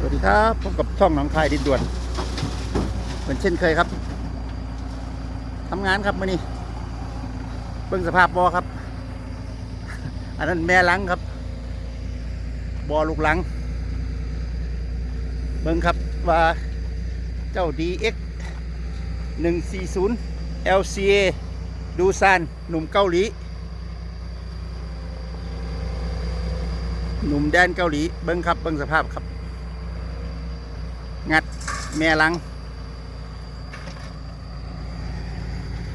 สวัสดีครับพบกับช่องหนองคายดินด่วนเหมือนเช่นเคยครับทำงานครับมื่อนี้เบิ่งสภาพบอครับ อันนั้นแม่ลังครับบอลูกหลัง เบิ่งครับว่าเจ้า DX 140 LCA ดูซานหนุ่มเกาหลี หนุ่มแดนเกาหลี เบิ้งครับ เบิ้งสภาพครับ งัดแม่ลัง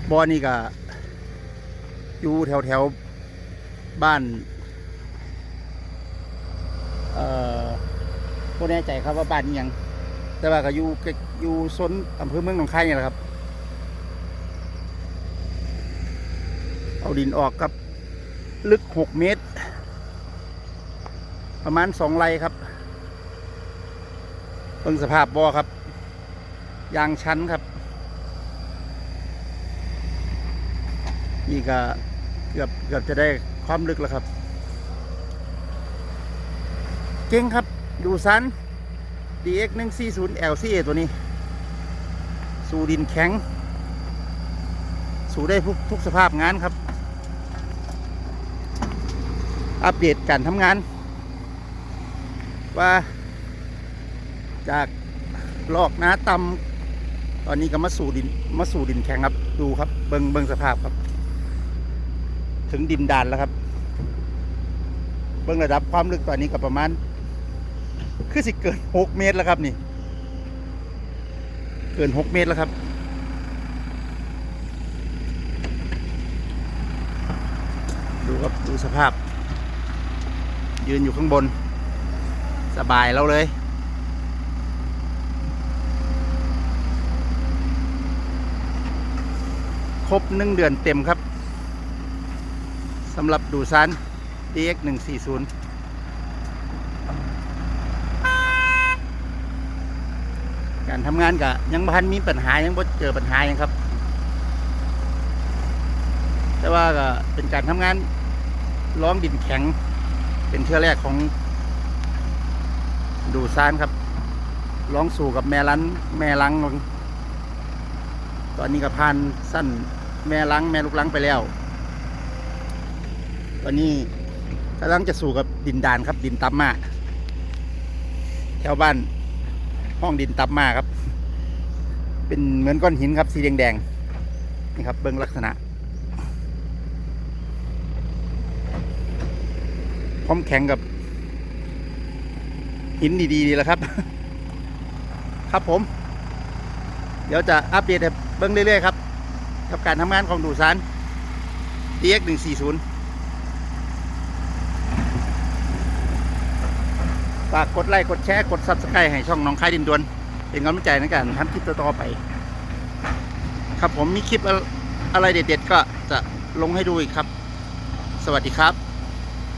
บอนี่ก็อยู่แถวแถวบ้าน เอ่อบ่แน่ใจครับว่าบ้านยัง แต่ว่าก็อยู่ใกล้อยู่ซนอำเภอเมืองหนองคายนี่แหละครับ เอาดินออกครับ ลึก6เมตร ประมาณ2ไร่ครับ เบิ่งสภาพบ่อครับ ยางชั้นครับ นี่ก็เกือบเกือบจะได้ความลึกแล้วครับเก่งครับดูสัน DX 140 LCA ตัวนี้ สู่ดินแข็ง สู่ได้ทุกทุกสภาพงานครับ อัปเดตการทำงาน ว่า จากลอกน้าตำตอนนี้ก็มาสู่ดินมาสู่ดินแข็งครับ ดูครับ เบิงเบิงสภาพครับ ถึงดินดานแล้วครับ เบิ้งระดับความลึกตอนนี้ก็ประมาณ คือสิเกินหกเมตรแล้วครับนี่ เกินหกเมตรแล้วครับดูครับดูสภาพ ยืนอยู่ข้างบน สบายแล้วเลย ครบหนึ่งเดือนเต็มครับสำหรับดูซัน DX 140การทำงานกะยังพันมีปัญหายังบ่เจอปัญหายังครับ แต่ว่าก็เป็นการทำงานร้องดินแข็ง เป็นเทื่อแรกของดูซานครับร้องสู่กับแม่ลันแม่ลังลง ตอนนี้ก็ผ่านสั้นแม่ลังแม่ลูกลังไปแล้ว ตอนนี้กำลังจะสู่กับดินดานครับ ดินตับมาแถวบ้านห้องดินตับมาครับ เป็นเหมือนก้อนหินครับสีแดงๆนี่ครับเบิ้องลักษณะพร้อมแข็งกับ หินดีๆแหละครับ ครับผม เดี๋ยวจะอัปเดต เบิ้งเรื่อยๆครับ กับการทำงานของดูซาน DX 140ฝากกดไลค์ กดแชร์ กด Subscribe ให้ช่องน้องคายดินดวน เป็นกำลังใจในการทำคลิปต่อๆไป ครับผมมีคลิปอะไรเด็ดๆ ก็จะลงให้ดูอีกครับ สวัสดีครับ